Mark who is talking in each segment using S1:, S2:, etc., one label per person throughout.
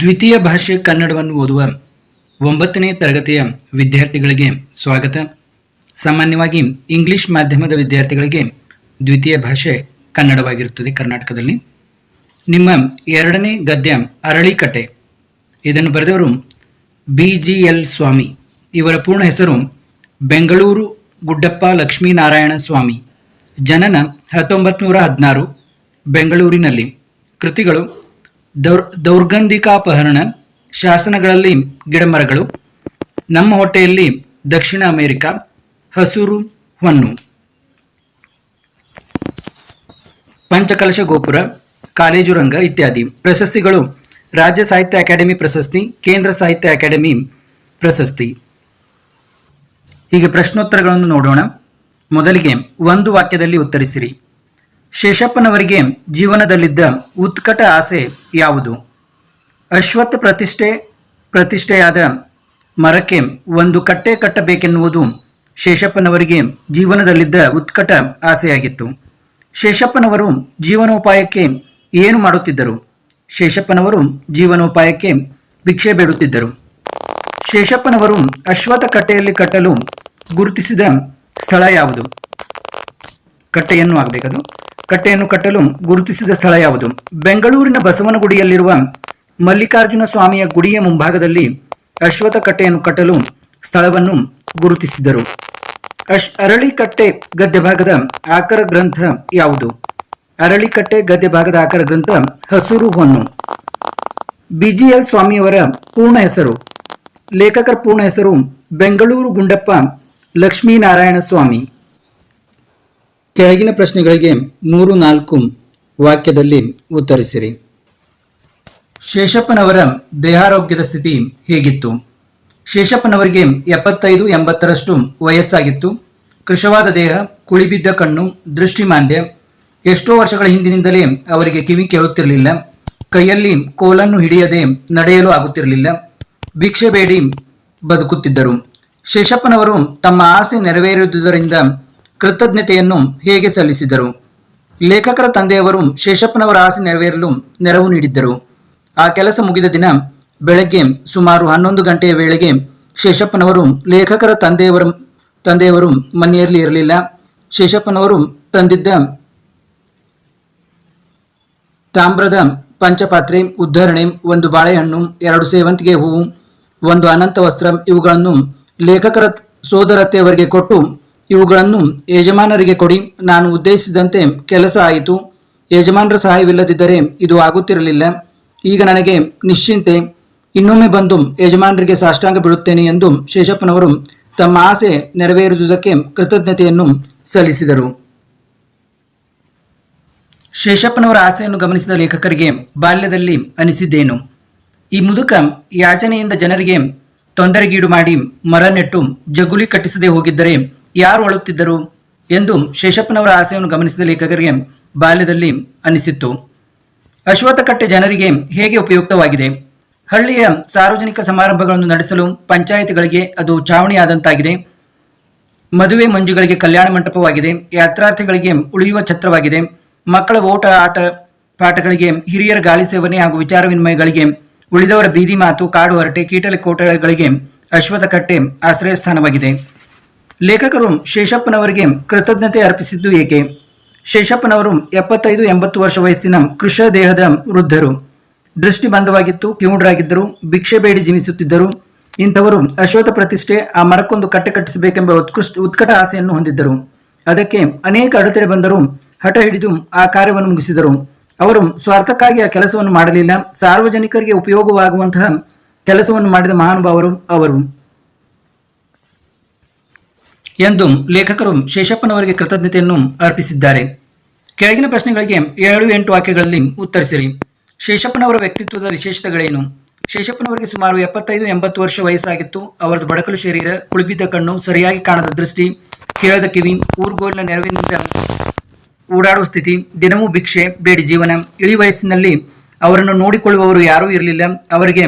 S1: ದ್ವಿತೀಯ ಭಾಷೆ ಕನ್ನಡವನ್ನು ಓದುವ ಒಂಬತ್ತನೇ ತರಗತಿಯ ವಿದ್ಯಾರ್ಥಿಗಳಿಗೆ ಸ್ವಾಗತ. ಸಾಮಾನ್ಯವಾಗಿ ಇಂಗ್ಲಿಷ್ ಮಾಧ್ಯಮದ ವಿದ್ಯಾರ್ಥಿಗಳಿಗೆ ದ್ವಿತೀಯ ಭಾಷೆ ಕನ್ನಡವಾಗಿರುತ್ತದೆ ಕರ್ನಾಟಕದಲ್ಲಿ. ನಿಮ್ಮ ಎರಡನೇ ಗದ್ಯ ಅರಳಿಕಟ್ಟೆ. ಇದನ್ನು ಬರೆದವರು ಬಿ ಜಿ ಎಲ್ ಸ್ವಾಮಿ. ಇವರ ಪೂರ್ಣ ಹೆಸರು ಬೆಂಗಳೂರು ಗುಡ್ಡಪ್ಪ ಲಕ್ಷ್ಮೀನಾರಾಯಣ ಸ್ವಾಮಿ. ಜನನ ಹತ್ತೊಂಬತ್ತು ನೂರ ಹದಿನಾರು, ಬೆಂಗಳೂರಿನಲ್ಲಿ. ಕೃತಿಗಳು ದೌರ್ ದೌರ್ಗಂಧಿಕಾಪಹರಣ ಶಾಸನಗಳಲ್ಲಿ ಗಿಡಮರಗಳು, ನಮ್ಮ ಹೊಟ್ಟೆಯಲ್ಲಿ ದಕ್ಷಿಣ ಅಮೆರಿಕ, ಹಸುರು, ಹೊನ್ನು. ಪಂಚಕಲಶ ಗೋಪುರ, ಕಾಲೇಜು ರಂಗ ಇತ್ಯಾದಿ. ಪ್ರಶಸ್ತಿಗಳು ರಾಜ್ಯ ಸಾಹಿತ್ಯ ಅಕಾಡೆಮಿ ಪ್ರಶಸ್ತಿ, ಕೇಂದ್ರ ಸಾಹಿತ್ಯ ಅಕಾಡೆಮಿ ಪ್ರಶಸ್ತಿ. ಈಗ ಪ್ರಶ್ನೋತ್ತರಗಳನ್ನು ನೋಡೋಣ. ಮೊದಲಿಗೆ ಒಂದು ವಾಕ್ಯದಲ್ಲಿ ಉತ್ತರಿಸಿರಿ. ಶೇಷಪ್ಪನವರಿಗೆ ಜೀವನದಲ್ಲಿದ್ದ ಉತ್ಕಟ ಆಸೆ ಯಾವುದು? ಅಶ್ವತ್ಥ ಪ್ರತಿಷ್ಠೆ, ಪ್ರತಿಷ್ಠೆಯಾದ ಮರಕ್ಕೆ ಒಂದು ಕಟ್ಟೆ ಕಟ್ಟಬೇಕೆನ್ನುವುದು ಶೇಷಪ್ಪನವರಿಗೆ ಜೀವನದಲ್ಲಿದ್ದ ಉತ್ಕಟ ಆಸೆಯಾಗಿತ್ತು. ಶೇಷಪ್ಪನವರು ಜೀವನೋಪಾಯಕ್ಕೆ ಏನು ಮಾಡುತ್ತಿದ್ದರು? ಶೇಷಪ್ಪನವರು ಜೀವನೋಪಾಯಕ್ಕೆ ಭಿಕ್ಷೆ ಬೇಡುತ್ತಿದ್ದರು. ಶೇಷಪ್ಪನವರು ಅಶ್ವತ್ಥ ಕಟ್ಟೆಯಲ್ಲಿ ಕಟ್ಟಲು ಗುರುತಿಸಿದ ಸ್ಥಳ ಯಾವುದು? ಕಟ್ಟೆಯನ್ನು ಆಗಬೇಕದು. ಕಟ್ಟೆಯನ್ನು ಕಟ್ಟಲು ಗುರುತಿಸಿದ ಸ್ಥಳ ಯಾವುದು? ಬೆಂಗಳೂರಿನ ಬಸವನಗುಡಿಯಲ್ಲಿರುವ ಮಲ್ಲಿಕಾರ್ಜುನ ಸ್ವಾಮಿಯ ಗುಡಿಯ ಮುಂಭಾಗದಲ್ಲಿ ಅಶ್ವಥ ಕಟ್ಟೆಯನ್ನು ಕಟ್ಟಲು ಸ್ಥಳವನ್ನು ಗುರುತಿಸಿದರು. ಅಶ್, ಅರಳಿಕಟ್ಟೆ ಗದ್ಯಭಾಗದ ಆಕರ ಗ್ರಂಥ ಯಾವುದು? ಅರಳಿಕಟ್ಟೆ ಗದ್ಯಭಾಗದ ಆಕರ ಗ್ರಂಥ ಹಸುರು ಹೊನ್ನು. ಬಿಜಿಎಲ್ ಸ್ವಾಮಿಯವರ ಪೂರ್ಣ ಹೆಸರು? ಲೇಖಕರ ಪೂರ್ಣ ಹೆಸರು ಬೆಂಗಳೂರು ಗುಂಡಪ್ಪ ಲಕ್ಷ್ಮೀನಾರಾಯಣ ಸ್ವಾಮಿ. ಕೆಳಗಿನ ಪ್ರಶ್ನೆಗಳಿಗೆ ಮೂರು ನಾಲ್ಕು ವಾಕ್ಯದಲ್ಲಿ ಉತ್ತರಿಸಿರಿ. ಶೇಷಪ್ಪನವರ ದೇಹಾರೋಗ್ಯದ ಸ್ಥಿತಿ ಹೇಗಿತ್ತು? ಶೇಷಪ್ಪನವರಿಗೆ ಎಪ್ಪತ್ತೈದು ಎಂಬತ್ತರಷ್ಟು ವಯಸ್ಸಾಗಿತ್ತು. ಕೃಶವಾದ ದೇಹ, ಕುಳಿಬಿದ್ದ ಕಣ್ಣು, ದೃಷ್ಟಿಮಾಂದ್ಯ. ಎಷ್ಟೋ ವರ್ಷಗಳ ಹಿಂದಿನಿಂದಲೇ ಅವರಿಗೆ ಕಿವಿ ಕೇಳುತ್ತಿರಲಿಲ್ಲ. ಕೈಯಲ್ಲಿ ಕೋಲನ್ನು ಹಿಡಿಯದೆ ನಡೆಯಲು ಆಗುತ್ತಿರಲಿಲ್ಲ. ಭಿಕ್ಷೆ ಬೇಡಿ ಬದುಕುತ್ತಿದ್ದರು. ಶೇಷಪ್ಪನವರು ತಮ್ಮ ಆಸೆ ನೆರವೇರಿದುದರಿಂದ ಕೃತಜ್ಞತೆಯನ್ನು ಹೇಗೆ ಸಲ್ಲಿಸಿದರು? ಲೇಖಕರ ತಂದೆಯವರು ಶೇಷಪ್ಪನವರ ಆಸೆ ನೆರವೇರಲು ನೆರವು ನೀಡಿದ್ದರು. ಆ ಕೆಲಸ ಮುಗಿದ ದಿನ ಬೆಳಗ್ಗೆ ಸುಮಾರು ಹನ್ನೊಂದು ಗಂಟೆಯ ವೇಳೆಗೆ ಶೇಷಪ್ಪನವರು ಲೇಖಕರ ತಂದೆಯವರ, ತಂದೆಯವರು ಮನೆಯಲ್ಲಿ ಇರಲಿಲ್ಲ. ಶೇಷಪ್ಪನವರು ತಂದಿದ್ದ ತಾಮ್ರದ ಪಂಚಪಾತ್ರೆ, ಉದ್ಧರಣೆ, ಒಂದು ಬಾಳೆಹಣ್ಣು, ಎರಡು ಸೇವಂತಿಗೆ ಹೂವು, ಒಂದು ಅನಂತ ವಸ್ತ್ರ ಇವುಗಳನ್ನು ಲೇಖಕರ ಸೋದರತ್ತೆಯವರಿಗೆ ಕೊಟ್ಟು ಇವುಗಳನ್ನು ಯಜಮಾನರಿಗೆ ಕೊಡಿ. ನಾನು ಉದ್ದೇಶಿಸಿದಂತೆ ಕೆಲಸ ಆಯಿತು. ಯಜಮಾನರ ಸಹಾಯವಿಲ್ಲದಿದ್ದರೆ ಇದು ಆಗುತ್ತಿರಲಿಲ್ಲ. ಈಗ ನನಗೆ ನಿಶ್ಚಿಂತೆ ಇನ್ನೊಮ್ಮೆ ಬಂದು ಯಜಮಾನರಿಗೆ ಸಾಷ್ಟಾಂಗ ಬೀಳುತ್ತೇನೆ ಎಂದು ಶೇಷಪ್ಪನವರು ತಮ್ಮ ಆಸೆ ನೆರವೇರಿಸುವುದಕ್ಕೆ ಕೃತಜ್ಞತೆಯನ್ನು ಸಲ್ಲಿಸಿದರು. ಶೇಷಪ್ಪನವರ ಆಸೆಯನ್ನು ಗಮನಿಸಿದ ಲೇಖಕರಿಗೆ ಬಾಲ್ಯದಲ್ಲಿ ಅನಿಸಿದ್ದೇನು. ಈ ಮುದುಕ ಯಾಚನೆಯಿಂದ ಜನರಿಗೆ ತೊಂದರೆಗೀಡು ಮಾಡಿ ಮರ ನೆಟ್ಟು ಜಗುಲಿ ಕಟ್ಟಿಸದೆ ಹೋಗಿದ್ದರೆ ಯಾರು ಅಳುತ್ತಿದ್ದರು ಎಂದು ಶೇಷಪ್ಪನವರ ಆಸೆಯನ್ನು ಗಮನಿಸಿದ ಲೇಖಕರಿಗೆ ಬಾಲ್ಯದಲ್ಲಿ ಅನಿಸಿತ್ತು. ಅಶ್ವತ್ಥಕಟ್ಟೆ ಜನರಿಗೆ ಹೇಗೆ ಉಪಯುಕ್ತವಾಗಿದೆ? ಹಳ್ಳಿಯ ಸಾರ್ವಜನಿಕ ಸಮಾರಂಭಗಳನ್ನು ನಡೆಸಲು ಪಂಚಾಯಿತಿಗಳಿಗೆ ಅದು ಚಾವಣಿಯಾದಂತಾಗಿದೆ. ಮದುವೆ ಮಂಜುಗಳಿಗೆ ಕಲ್ಯಾಣ ಮಂಟಪವಾಗಿದೆ. ಯಾತ್ರಾರ್ಥಿಗಳಿಗೆ ಉಳಿಯುವ ಛತ್ರವಾಗಿದೆ. ಮಕ್ಕಳ ಓಟ ಆಟ ಪಾಠಗಳಿಗೆ ಹಿರಿಯರ ಗಾಳಿ ಸೇವನೆ ಹಾಗೂ ವಿಚಾರ ವಿನಿಮಯಗಳಿಗೆ ಉಳಿದವರ ಬೀದಿ ಮಾತು, ಕಾಡು ಹರಟೆ, ಕೀಟಲೆ ಕೋಟೆಗಳಿಗೆ ಅಶ್ವತ್ಥಕಟ್ಟೆ ಆಶ್ರಯ ಸ್ಥಾನವಾಗಿದೆ ಲೇಖಕರು ಶೇಷಪ್ಪನವರಿಗೆ ಕೃತಜ್ಞತೆ ಅರ್ಪಿಸಿದ್ದು ಏಕೆ? ಶೇಷಪ್ಪನವರು ಎಪ್ಪತ್ತೈದು ಎಂಬತ್ತು ವರ್ಷ ವಯಸ್ಸಿನ ಕೃಷ ದೇಹದ ವೃದ್ಧರು. ದೃಷ್ಟಿ ಬಂಧವಾಗಿತ್ತು ಕಿವುಡರಾಗಿದ್ದರು, ಭಿಕ್ಷೆ ಬೇಡಿ ಜೀವಿಸುತ್ತಿದ್ದರು. ಇಂಥವರು ಅಶ್ವಥ ಪ್ರತಿಷ್ಠೆ, ಆ ಮರಕ್ಕೊಂದು ಕಟ್ಟೆ ಕಟ್ಟಿಸಬೇಕೆಂಬ ಉತ್ಕೃಷ್ಟ ಉತ್ಕಟ ಆಸೆಯನ್ನು ಹೊಂದಿದ್ದರು. ಅದಕ್ಕೆ ಅನೇಕ ಅಡೆತಡೆ ಬಂದರೂ ಹಠ ಹಿಡಿದು ಆ ಕಾರ್ಯವನ್ನು ಮುಗಿಸಿದರು. ಅವರು ಸ್ವಾರ್ಥಕ್ಕಾಗಿ ಆ ಕೆಲಸವನ್ನು ಮಾಡಲಿಲ್ಲ. ಸಾರ್ವಜನಿಕರಿಗೆ ಉಪಯೋಗವಾಗುವಂತಹ ಕೆಲಸವನ್ನು ಮಾಡಿದ ಮಹಾನುಭಾವರು ಅವರು. ಎಂದು ಲೇಖಕರು ಶೇಷಪ್ಪನವರಿಗೆ ಕೃತಜ್ಞತೆಯನ್ನು ಅರ್ಪಿಸಿದ್ದಾರೆ. ಕೆಳಗಿನ ಪ್ರಶ್ನೆಗಳಿಗೆ ಏಳು ಎಂಟು ವಾಕ್ಯಗಳಲ್ಲಿ ಉತ್ತರಿಸಿರಿ. ಶೇಷಪ್ಪನವರ ವ್ಯಕ್ತಿತ್ವದ ವಿಶೇಷತೆಗಳೇನು? ಶೇಷಪ್ಪನವರಿಗೆ ಸುಮಾರು ಎಪ್ಪತ್ತೈದು ಎಂಬತ್ತು ವರ್ಷ ವಯಸ್ಸಾಗಿತ್ತು. ಅವರದು ಬಡಕಲು ಶರೀರ, ಕುಳಿಬಿದ್ದ ಕಣ್ಣು, ಸರಿಯಾಗಿ ಕಾಣದ ದೃಷ್ಟಿ, ಕೇಳದ ಕಿವಿ, ಊರುಗೋಲಿನ ನೆರವಿನಿಂದ ಓಡಾಡುವ ಸ್ಥಿತಿ, ದಿನವೂ ಭಿಕ್ಷೆ, ಬೇಡಿ ಜೀವನ, ಇಳಿ ವಯಸ್ಸಿನಲ್ಲಿ ಅವರನ್ನು ನೋಡಿಕೊಳ್ಳುವವರು ಯಾರೂ ಇರಲಿಲ್ಲ. ಅವರಿಗೆ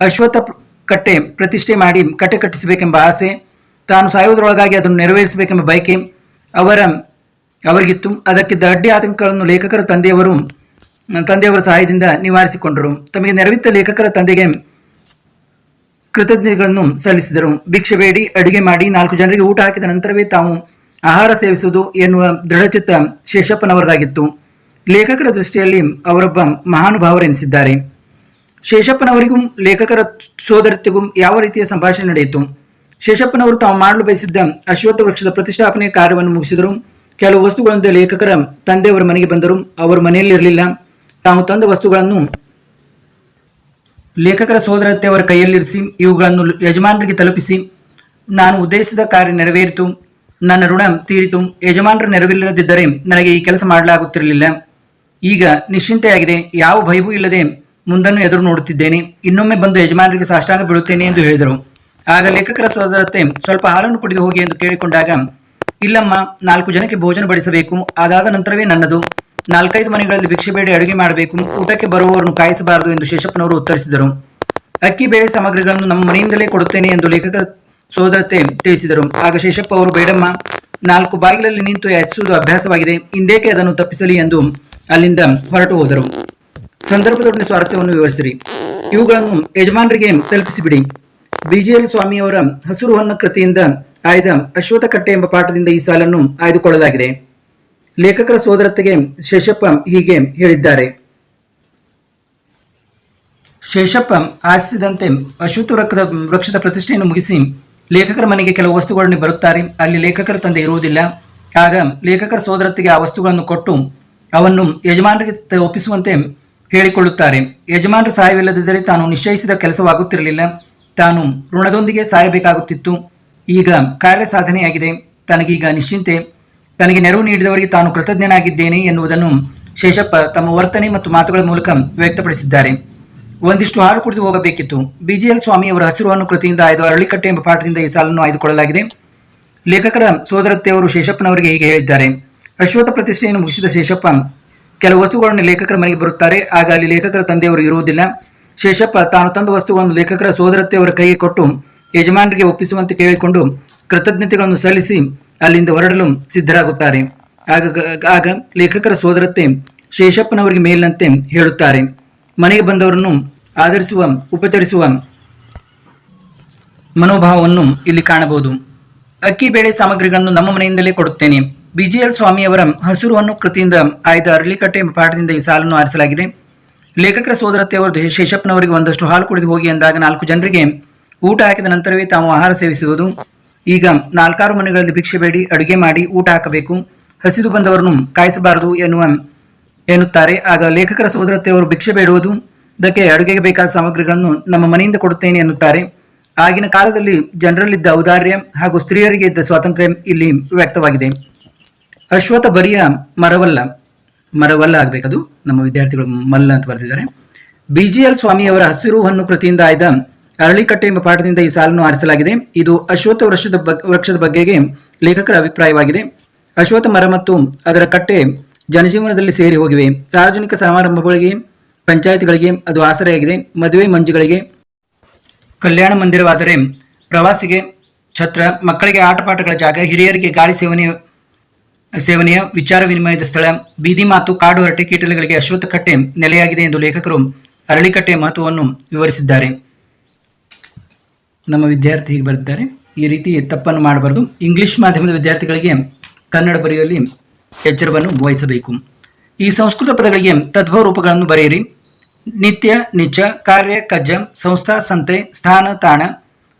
S1: ಅಶ್ವತ್ಥ ಕಟ್ಟೆ ಪ್ರತಿಷ್ಠೆ ಮಾಡಿ ಕಟ್ಟೆ ಕಟ್ಟಿಸಬೇಕೆಂಬ ಆಸೆ ತಾನು ಸಾಯುವುದರೊಳಗಾಗಿ ಅದನ್ನು ನೆರವೇರಿಸಬೇಕೆಂಬ ಬಯಕೆ ಅವರ ಅವರಿಗಿತ್ತು. ಅದಕ್ಕಿದ್ದ ಅಡ್ಡಿ ಆತಂಕಗಳನ್ನು ಲೇಖಕರ ತಂದೆಯವರು, ತಂದೆಯವರ ಸಹಾಯದಿಂದ ನಿವಾರಿಸಿಕೊಂಡರು. ತಮಗೆ ನೆರವಿತ್ತ ಲೇಖಕರ ತಂದೆಗೆ ಕೃತಜ್ಞತೆಗಳನ್ನು ಸಲ್ಲಿಸಿದರು. ಭಿಕ್ಷೆ ಬೇಡಿ, ಅಡುಗೆ ಮಾಡಿ, ನಾಲ್ಕು ಜನರಿಗೆ ಊಟ ಹಾಕಿದ ನಂತರವೇ ತಾವು ಆಹಾರ ಸೇವಿಸುವುದು ಎನ್ನುವ ದೃಢಚಿತ್ತ ಶೇಷಪ್ಪನವರದಾಗಿತ್ತು. ಲೇಖಕರ ದೃಷ್ಟಿಯಲ್ಲಿ ಅವರೊಬ್ಬ ಮಹಾನುಭಾವರೆನಿಸಿದ್ದಾರೆ. ಶೇಷಪ್ಪನವರಿಗೂ, ಲೇಖಕರ ಸೋದರತೆಗೂ ಯಾವ ರೀತಿಯ ಸಂಭಾಷಣೆ ನಡೆಯಿತು? ಶೇಷಪ್ಪನವರು ತಾವು ಮಾಡಲು ಬಯಸಿದ್ದ ಅಶ್ವತ್ಥ ವೃಕ್ಷದ ಪ್ರತಿಷ್ಠಾಪನೆ ಕಾರ್ಯವನ್ನು ಮುಗಿಸಿದರು. ಕೆಲವು ವಸ್ತುಗಳಂತೆ ಲೇಖಕರ ತಂದೆಯವರ ಮನೆಗೆ ಬಂದರು. ಅವರು ಮನೆಯಲ್ಲಿರಲಿಲ್ಲ ತಾವು ತಂದ ವಸ್ತುಗಳನ್ನು ಲೇಖಕರ ಸೋದರತ್ತೆಯವರ ಕೈಯಲ್ಲಿರಿಸಿ, ಇವುಗಳನ್ನು ಯಜಮಾನರಿಗೆ ತಲುಪಿಸಿ, ನಾನು ಉದ್ದೇಶಿಸಿದ ಕಾರ್ಯ ನೆರವೇರಿತು, ನನ್ನ ಋಣ ತೀರಿತು. ಯಜಮಾನರು ನೆರವಿಲ್ಲದಿದ್ದರೆ ನನಗೆ ಈ ಕೆಲಸ ಮಾಡಲಾಗುತ್ತಿರಲಿಲ್ಲ. ಈಗ ನಿಶ್ಚಿಂತೆಯಾಗಿದೆ. ಯಾವ ಭಯವೂ ಇಲ್ಲದೆ ಮುಂದನ್ನು ಎದುರು ನೋಡುತ್ತಿದ್ದೇನೆ. ಇನ್ನೊಮ್ಮೆ ಬಂದು ಯಜಮಾನರಿಗೆ ಸಾಷ್ಟಾಂಗ ಬೀಳುತ್ತೇನೆ ಎಂದು ಹೇಳಿದರು. ಆಗ ಲೇಖಕರ ಸೋದರತೆ ಸ್ವಲ್ಪ ಹಾಲನ್ನು ಕುಡಿದು ಹೋಗಿ ಎಂದು ಕೇಳಿಕೊಂಡಾಗ, ಇಲ್ಲಮ್ಮ, ನಾಲ್ಕು ಜನಕ್ಕೆ ಭೋಜನ ಬಡಿಸಬೇಕು, ಅದಾದ ನಂತರವೇ ನನ್ನದು. ನಾಲ್ಕೈದು ಮನೆಗಳಲ್ಲಿ ಭಿಕ್ಷೆ ಬೇಡಿ ಅಡುಗೆ ಮಾಡಬೇಕು, ಊಟಕ್ಕೆ ಬರುವವರನ್ನು ಕಾಯಿಸಬಾರದು ಎಂದು ಶೇಷಪ್ಪನವರು ಉತ್ತರಿಸಿದರು. ಅಕ್ಕಿ ಬೇಳೆ ಸಾಮಗ್ರಿಗಳನ್ನು ನಮ್ಮ ಮನೆಯಿಂದಲೇ ಕೊಡುತ್ತೇನೆ ಎಂದು ಲೇಖಕರ ಸೋದರತೆ ತಿಳಿಸಿದರು. ಆಗ ಶೇಷಪ್ಪ ಅವರು, ಬೇಡಮ್ಮ, ನಾಲ್ಕು ಬಾಗಿಲಲ್ಲಿ ನಿಂತು ಯಾಚಿಸುವುದು ಅಭ್ಯಾಸವಾಗಿದೆ, ಇಂದೇಕೆ ಅದನ್ನು ತಪ್ಪಿಸಲಿ ಎಂದು ಅಲ್ಲಿಂದ ಹೊರಟು ಹೋದರು. ಸಂದರ್ಭದೊಡನೆ ಸ್ವಾರಸ್ಯವನ್ನು ವಿವರಿಸಿರಿ. ಇವುಗಳನ್ನು ಯಜಮಾನರಿಗೆ ತಲುಪಿಸಿಬಿಡಿ. ಬಿಜಿಎಲ್ ಸ್ವಾಮಿಯವರ ಹಸಿರು ಹೊನ್ನ ಕೃತಿಯಿಂದ ಆಯ್ದ ಅಶ್ವಥ ಕಟ್ಟೆ ಎಂಬ ಪಾಠದಿಂದ ಈ ಸಾಲನ್ನು ಆಯ್ದುಕೊಳ್ಳಲಾಗಿದೆ. ಲೇಖಕರ ಸೋದರತೆಗೆ ಶೇಷಪ್ಪ ಹೀಗೆ ಹೇಳಿದ್ದಾರೆ. ಶೇಷಪ್ಪ ಆಶಿಸಿದಂತೆ ಅಶ್ವತ್ಥ ವೃಕ್ಷದ ಪ್ರತಿಷ್ಠೆಯನ್ನು ಮುಗಿಸಿ ಲೇಖಕರ ಮನೆಗೆ ಕೆಲವು ವಸ್ತುಗಳನ್ನು ಬರುತ್ತಾರೆ. ಅಲ್ಲಿ ಲೇಖಕರ ತಂದೆ ಇರುವುದಿಲ್ಲ. ಆಗ ಲೇಖಕರ ಸೋದರತೆಗೆ ಆ ವಸ್ತುಗಳನ್ನು ಕೊಟ್ಟು ಅವನ್ನು ಯಜಮಾನರಿಗೆ ಒಪ್ಪಿಸುವಂತೆ ಹೇಳಿಕೊಳ್ಳುತ್ತಾರೆ. ಯಜಮಾನರ ಸಹಾಯವಿಲ್ಲದಿದ್ದರೆ ತಾನು ನಿಶ್ಚಯಿಸಿದ ಕೆಲಸವಾಗುತ್ತಿರಲಿಲ್ಲ. ತಾನು ಋಣದೊಂದಿಗೆ ಸಾಯಬೇಕಾಗುತ್ತಿತ್ತು. ಈಗ ಕಾರ್ಯ ಸಾಧನೆಯಾಗಿದೆ. ತನಗೀಗ ನಿಶ್ಚಿಂತೆ ತನಗೆ ನೆರವು ನೀಡಿದವರಿಗೆ ತಾನು ಕೃತಜ್ಞನಾಗಿದ್ದೇನೆ ಎನ್ನುವುದನ್ನು ಶೇಷಪ್ಪ ತಮ್ಮ ವರ್ತನೆ ಮತ್ತು ಮಾತುಗಳ ಮೂಲಕ ವ್ಯಕ್ತಪಡಿಸಿದ್ದಾರೆ. ಒಂದಿಷ್ಟು ಹಾಲು ಕುಡಿದು ಹೋಗಬೇಕಿತ್ತು. ಬಿಜಿಎಲ್ ಸ್ವಾಮಿಯವರ ಹಸಿರು ಅನ್ನು ಕೃತಿಯಿಂದ ಆಯ್ದ ಅರಳಿಕಟ್ಟೆ ಎಂಬ ಪಾಠದಿಂದ ಈ ಸಾಲನ್ನು ಆಯ್ದುಕೊಳ್ಳಲಾಗಿದೆ. ಲೇಖಕರ ಸೋದರತ್ತೆಯವರು ಶೇಷಪ್ಪನವರಿಗೆ ಹೀಗೆ ಹೇಳಿದ್ದಾರೆ. ಅಶ್ವತ್ಥ ಪ್ರತಿಷ್ಠೆಯನ್ನು ಮುಗಿಸಿದ ಶೇಷಪ್ಪ, ಕೆಲವು ವಸ್ತುಗಳನ್ನು ಲೇಖಕರ ಮನೆಗೆ ಬರುತ್ತಾರೆ. ಆಗ ಅಲ್ಲಿ ಲೇಖಕರ ತಂದೆಯವರು ಇರುವುದಿಲ್ಲ. ಶೇಷಪ್ಪ ತಾನು ತಂದ ವಸ್ತುಗಳನ್ನು ಲೇಖಕರ ಸೋದರತ್ತೆಯವರ ಕೈಗೆ ಕೊಟ್ಟು ಯಜಮಾನರಿಗೆ ಒಪ್ಪಿಸುವಂತೆ ಕೇಳಿಕೊಂಡು ಕೃತಜ್ಞತೆಗಳನ್ನು ಸಲ್ಲಿಸಿ ಅಲ್ಲಿಂದ ಹೊರಡಲು ಸಿದ್ಧರಾಗುತ್ತಾರೆ. ಆಗ ಆಗ ಲೇಖಕರ ಸೋದರತ್ತೆ ಶೇಷಪ್ಪನವರಿಗೆ ಮೇಲಿನಂತೆ ಹೇಳುತ್ತಾರೆ. ಮನೆಗೆ ಬಂದವರನ್ನು ಆಧರಿಸುವ, ಉಪಚರಿಸುವ ಮನೋಭಾವವನ್ನು ಇಲ್ಲಿ ಕಾಣಬಹುದು. ಅಕ್ಕಿ ಬೇಳೆ ಸಾಮಗ್ರಿಗಳನ್ನು ನಮ್ಮ ಮನೆಯಿಂದಲೇ ಕೊಡುತ್ತೇನೆ. ಬಿಜಿಎಲ್ ಸ್ವಾಮಿಯವರ ಹಸಿರು ಅನ್ನು ಕೃತಿಯಿಂದ ಆಯ್ದ ಅರಳಿಕಟ್ಟೆ ಪಾಠದಿಂದ ಈ ಸಾಲನ್ನು ಆರಿಸಲಾಗಿದೆ. ಲೇಖಕರ ಸೋದರತ್ತೆಯವರು ಶೇಷಪ್ಪನವರಿಗೆ ಒಂದಷ್ಟು ಹಾಲು ಕುಡಿದು ಹೋಗಿ ಎಂದಾಗ ನಾಲ್ಕು ಜನರಿಗೆ ಊಟ ಹಾಕಿದ ನಂತರವೇ ತಾವು ಆಹಾರ ಸೇವಿಸುವುದು. ಈಗ ನಾಲ್ಕಾರು ಮನೆಗಳಲ್ಲಿ ಭಿಕ್ಷೆ ಬೇಡಿ, ಅಡುಗೆ ಮಾಡಿ, ಊಟ ಹಾಕಬೇಕು. ಹಸಿದು ಬಂದವರನ್ನು ಕಾಯಿಸಬಾರದು ಎನ್ನುವ ಎನ್ನುತ್ತಾರೆ. ಆಗ ಲೇಖಕರ ಸೋದರತ್ತೆಯವರು ಭಿಕ್ಷೆ ಬೇಡುವುದು. ಇದಕ್ಕೆ ಅಡುಗೆಗೆ ಬೇಕಾದ ಸಾಮಗ್ರಿಗಳನ್ನು ನಮ್ಮ ಮನೆಯಿಂದ ಕೊಡುತ್ತೇನೆ ಎನ್ನುತ್ತಾರೆ. ಆಗಿನ ಕಾಲದಲ್ಲಿ ಜನರಲ್ಲಿದ್ದ ಔದಾರ್ಯ ಹಾಗೂ ಸ್ತ್ರೀಯರಿಗೆ ಇದ್ದ ಸ್ವಾತಂತ್ರ್ಯ ಇಲ್ಲಿ ವ್ಯಕ್ತವಾಗಿದೆ. ಅಶ್ವಥ ಬರಿಯ ಮರವಲ್ಲ. ಮರವಲ್ಲ ಆಗ್ಬೇಕದು ನಮ್ಮ ವಿದ್ಯಾರ್ಥಿಗಳು ಮಲ್ಲ ಅಂತ ಬರೆದಿದ್ದಾರೆ. ಬಿ ಜಿ ಎಲ್ ಸ್ವಾಮಿಯವರ ಹಸಿರು ಹಣ್ಣು ಕೃತಿಯಿಂದ ಆಯ್ದ ಅರಳಿಕಟ್ಟೆ ಎಂಬ ಪಾಠದಿಂದ ಈ ಸಾಲನ್ನು ಆರಿಸಲಾಗಿದೆ. ಇದು ಅಶ್ವತ್ಥ ವೃಕ್ಷದ ವೃಕ್ಷದ ಬಗ್ಗೆಗೆ ಲೇಖಕರ ಅಭಿಪ್ರಾಯವಾಗಿದೆ. ಅಶ್ವತ್ಥ ಮರ ಮತ್ತು ಅದರ ಕಟ್ಟೆ ಜನಜೀವನದಲ್ಲಿ ಸೇರಿ ಹೋಗಿವೆ. ಸಾರ್ವಜನಿಕ ಸಮಾರಂಭಗಳಿಗೆ, ಪಂಚಾಯತ್ಗಳಿಗೆ ಅದು ಆಸರೆಯಾಗಿದೆ. ಮದುವೆ ಮಂಜುಗಳಿಗೆ, ಕಲ್ಯಾಣ ಮಂದಿರವಾದರೆ ಪ್ರವಾಸಿಗೆ, ಛತ್ರ, ಮಕ್ಕಳಿಗೆ ಆಟಪಾಠಗಳ ಜಾಗ, ಹಿರಿಯರಿಗೆ ಗಾಳಿ ಸೇವನೆ ಸೇವನೆಯ ವಿಚಾರ ವಿನಿಮಯದ ಸ್ಥಳ, ಬೀದಿ ಮಾತು, ಕಾಡು ಹರಟೆ, ಕೀಟಲೆಗಳಿಗೆ ಅಶ್ವತ್ಥ ಕಟ್ಟೆ ನೆಲೆಯಾಗಿದೆ ಎಂದು ಲೇಖಕರು ಅರಳಿಕಟ್ಟೆ ಮಹತ್ವವನ್ನು ವಿವರಿಸಿದ್ದಾರೆ. ನಮ್ಮ ವಿದ್ಯಾರ್ಥಿ ಹೀಗೆ ಬರೆದಿದ್ದಾರೆ. ಈ ರೀತಿ ತಪ್ಪನ್ನು ಮಾಡಬಾರದು. ಇಂಗ್ಲಿಷ್ ಮಾಧ್ಯಮದ ವಿದ್ಯಾರ್ಥಿಗಳಿಗೆ ಕನ್ನಡ ಬರೆಯುವಲ್ಲಿ ಎಚ್ಚರವನ್ನು ವಹಿಸಬೇಕು. ಈ ಸಂಸ್ಕೃತ ಪದಗಳಿಗೆ ತದ್ಭವ ರೂಪಗಳನ್ನು ಬರೆಯಿರಿ. ನಿತ್ಯ ನಿಚ ಕಾರ್ಯ, ಕಜ್ಜ, ಸಂಸ್ಥಾ, ಸಂತೆ, ಸ್ಥಾನ, ತಾಣ,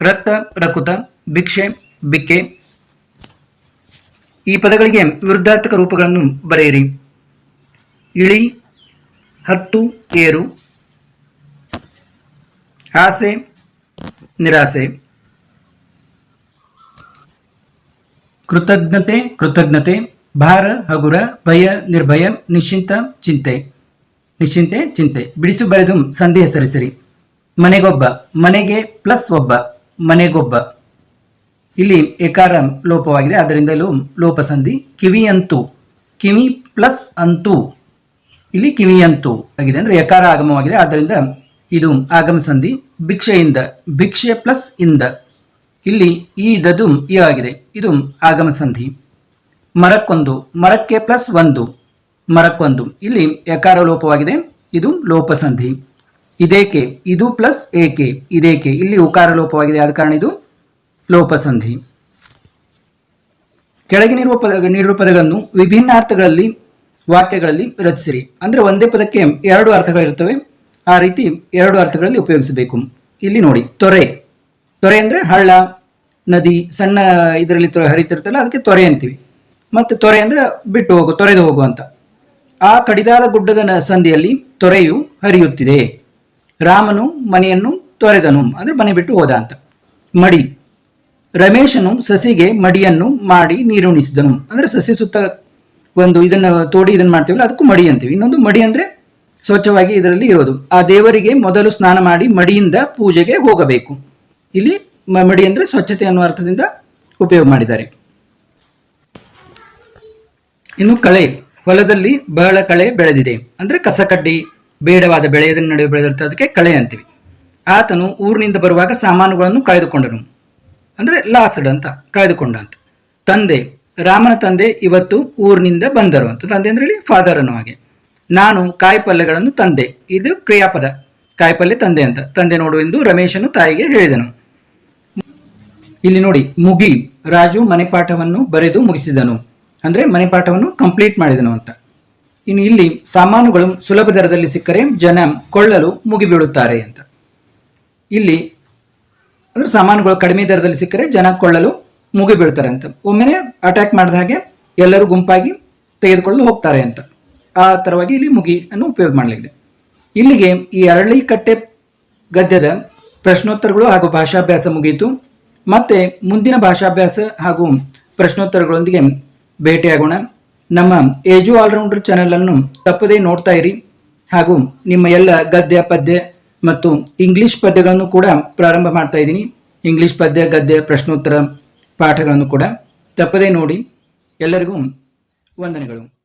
S1: ರಕ್ತ, ರಕುತ, ಭಿಕ್ಷೆ, ಬಿಕ್ಕೆ ಈ ಪದಗಳಿಗೆ ವಿರುದ್ಧಾರ್ಥಕ ರೂಪಗಳನ್ನು ಬರೆಯಿರಿ. ಇಳಿ, ಹತ್ತು, ಏರು, ಆಸೆ, ನಿರಾಸೆ. ಕೃತಜ್ಞತೆ ಕೃತಜ್ಞತೆ, ಭಾರ, ಹಗುರ, ಭಯ, ನಿರ್ಭಯ, ನಿಶ್ಚಿಂತ, ಚಿಂತೆ. ನಿಶ್ಚಿಂತೆ, ಚಿಂತೆ. ಬಿಡಿಸು ಬರೆದು, ಸಂದೇಹ ಹೆಸರಿಸಿರಿ ಮನೆಗೊಬ್ಬ, ಮನೆಗೆ ಪ್ಲಸ್ ಒಬ್ಬ, ಮನೆಗೊಬ್ಬ. ಇಲ್ಲಿ ಎಕಾರ ಲೋಪವಾಗಿದೆ. ಅದರಿಂದಲೂ ಲೋಪಸಂಧಿ ಕಿವಿಯಂತು. ಕಿವಿ ಪ್ಲಸ್ ಅಂತು. ಇಲ್ಲಿ ಕಿವಿಯಂತು ಆಗಿದೆ ಅಂದ್ರೆ ಎಕಾರ ಆಗಮವಾಗಿದೆ. ಆದ್ದರಿಂದ ಇದು ಆಗಮ ಸಂಧಿ ಭಿಕ್ಷೆಯಿಂದ, ಭಿಕ್ಷೆ ಪ್ಲಸ್ ಇಂದ. ಇಲ್ಲಿ ಈ ದದು ಇ ಆಗಿದೆ. ಇದು ಆಗಮ ಸಂಧಿ ಮರಕ್ಕೊಂದು, ಮರಕ್ಕೆ ಪ್ಲಸ್ ಒಂದು. ಮರಕ್ಕೊಂದು. ಇಲ್ಲಿ ಯಕಾರ ಲೋಪವಾಗಿದೆ. ಇದು ಲೋಪಸಂಧಿ. ಇದೇಕೆ? ಇದು ಪ್ಲಸ್ ಏಕೆ? ಇದೇಕೆ? ಇಲ್ಲಿ ಉಕಾರ ಲೋಪವಾಗಿದೆ. ಆದ ಕಾರಣ ಇದು ಲೋಪಸಂಧಿ. ಕೆಳಗಿನಿರುವ ಪದ, ನೀಡಿರುವ ಪದಗಳನ್ನು ವಿಭಿನ್ನ ಅರ್ಥಗಳಲ್ಲಿ ವಾಕ್ಯಗಳಲ್ಲಿ ರಚಿಸಿರಿ. ಅಂದರೆ ಒಂದೇ ಪದಕ್ಕೆ ಎರಡು ಅರ್ಥಗಳಿರುತ್ತವೆ. ಆ ರೀತಿ ಎರಡು ಅರ್ಥಗಳಲ್ಲಿ ಉಪಯೋಗಿಸಬೇಕು. ಇಲ್ಲಿ ನೋಡಿ, ತೊರೆ. ತೊರೆ ಅಂದರೆ ಹಳ್ಳ, ನದಿ, ಸಣ್ಣ ಇದರಲ್ಲಿ ತೊರೆ ಹರಿತಿರ್ತಲ್ಲ, ಅದಕ್ಕೆ ತೊರೆ ಅಂತೀವಿ. ಮತ್ತು ತೊರೆ ಅಂದರೆ ಬಿಟ್ಟು ಹೋಗು, ತೊರೆದು ಹೋಗು ಅಂತ. ಆ ಕಡಿದಾದ ಗುಡ್ಡದ ಸಂಧಿಯಲ್ಲಿ ತೊರೆಯು ಹರಿಯುತ್ತಿದೆ. ರಾಮನು ಮನೆಯನ್ನು ತೊರೆದನು, ಅಂದರೆ ಮನೆ ಬಿಟ್ಟು ಹೋದ ಅಂತ. ಮಡಿ. ರಮೇಶನು ಸಸಿಗೆ ಮಡಿಯನ್ನು ಮಾಡಿ ನೀರುಣಿಸಿದನು. ಅಂದ್ರೆ ಸಸಿ ಸುತ್ತ ಒಂದು ಇದನ್ನ ತೋಡಿ ಇದನ್ನ ಮಾಡ್ತೀವಲ್ಲ, ಅದಕ್ಕೂ ಮಡಿ ಅಂತೀವಿ. ಇನ್ನೊಂದು ಮಡಿ ಅಂದ್ರೆ ಸ್ವಚ್ಛವಾಗಿ ಇದರಲ್ಲಿ ಇರೋದು. ಆ ದೇವರಿಗೆ ಮೊದಲು ಸ್ನಾನ ಮಾಡಿ ಮಡಿಯಿಂದ ಪೂಜೆಗೆ ಹೋಗಬೇಕು. ಇಲ್ಲಿ ಮಡಿ ಅಂದ್ರೆ ಸ್ವಚ್ಛತೆ ಅನ್ನುವ ಅರ್ಥದಿಂದ ಉಪಯೋಗ ಮಾಡಿದ್ದಾರೆ. ಇನ್ನು ಕಳೆ, ಹೊಲದಲ್ಲಿ ಬಹಳ ಕಳೆ ಬೆಳೆದಿದೆ. ಅಂದ್ರೆ ಕಸಕಡ್ಡಿ, ಬೇಡವಾದ ಬೆಳೆಯದ ನಡುವೆ ಬೆಳೆದಿರ್ತದೆ, ಅದಕ್ಕೆ ಕಳೆ ಅಂತೀವಿ. ಆತನು ಊರಿನಿಂದ ಬರುವಾಗ ಸಾಮಾನುಗಳನ್ನು ಕಳೆದುಕೊಂಡನು. ಅಂದ್ರೆ ಲಾಸ್ಡ್ ಅಂತ ಕಳೆದುಕೊಂಡ ಅಂತ. ತಂದೆ, ರಾಮನ ತಂದೆ ಇವತ್ತು ಊರಿನಿಂದ ಬಂದರು ಅಂತ. ತಂದೆ ಅಂದರೆ ಇಲ್ಲಿ ಫಾದರ್ ಅನ್ನೋ ಹಾಗೆ. ನಾನು ಕಾಯಿಪಲ್ಯಗಳನ್ನು ತಂದೆ, ಇದು ಕ್ರಿಯಾಪದ, ಕಾಯಿಪಲ್ಯ ತಂದೆ ಅಂತ. ತಂದೆ ನೋಡು ಎಂದು ರಮೇಶನು ತಾಯಿಗೆ ಹೇಳಿದನು. ಇಲ್ಲಿ ನೋಡಿ, ಮುಗಿ, ರಾಜು ಮನೆಪಾಠವನ್ನು ಬರೆದು ಮುಗಿಸಿದನು. ಅಂದ್ರೆ ಮನೆಪಾಠವನ್ನು ಕಂಪ್ಲೀಟ್ ಮಾಡಿದನು ಅಂತ. ಇನ್ನು ಇಲ್ಲಿ ಸಾಮಾನುಗಳು ಸುಲಭ ದರದಲ್ಲಿ ಸಿಕ್ಕರೆ ಜನ ಕೊಳ್ಳಲು ಮುಗಿಬೀಳುತ್ತಾರೆ ಅಂತ. ಇಲ್ಲಿ ಅಂದ್ರೆ ಸಾಮಾನುಗಳು ಕಡಿಮೆ ದರದಲ್ಲಿ ಸಿಕ್ಕರೆ ಜನ ಕೊಳ್ಳಲು ಮುಗಿ ಬೀಳ್ತಾರೆ ಅಂತ. ಒಮ್ಮೆನೆ ಅಟ್ಯಾಕ್ ಮಾಡಿದ ಹಾಗೆ ಎಲ್ಲರೂ ಗುಂಪಾಗಿ ತೆಗೆದುಕೊಳ್ಳಲು ಹೋಗ್ತಾರೆ ಅಂತ. ಆ ತರವಾಗಿ ಇಲ್ಲಿ ಮುಗಿ ಅನ್ನು ಉಪಯೋಗ ಮಾಡಲಾಗಿದೆ ಇಲ್ಲಿಗೆ ಈ ಅರಳಿಕಟ್ಟೆ ಗದ್ಯದ ಪ್ರಶ್ನೋತ್ತರಗಳು ಹಾಗೂ ಭಾಷಾಭ್ಯಾಸ ಮುಗಿಯಿತು. ಮತ್ತೆ ಮುಂದಿನ ಭಾಷಾಭ್ಯಾಸ ಹಾಗೂ ಪ್ರಶ್ನೋತ್ತರಗಳೊಂದಿಗೆ ಭೇಟಿಯಾಗೋಣ. ನಮ್ಮ ಏಜು ಆಲ್ರೌಂಡರ್ ಚಾನೆಲ್ ಅನ್ನು ತಪ್ಪದೇ ನೋಡ್ತಾ ಇರಿ ಹಾಗೂ ನಿಮ್ಮ ಎಲ್ಲ ಗದ್ಯ ಪದ್ಯ ಮತ್ತು ಇಂಗ್ಲಿಷ್ ಪದ್ಯಗಳನ್ನು ಕೂಡ ಪ್ರಾರಂಭ ಮಾಡ್ತಾ ಇದ್ದೀನಿ. ಇಂಗ್ಲಿಷ್ ಪದ್ಯ, ಗದ್ಯ, ಪ್ರಶ್ನೋತ್ತರ ಪಾಠಗಳನ್ನು ಕೂಡ ತಪ್ಪದೇ ನೋಡಿ ಎಲ್ಲರಿಗೂ ವಂದನೆಗಳು.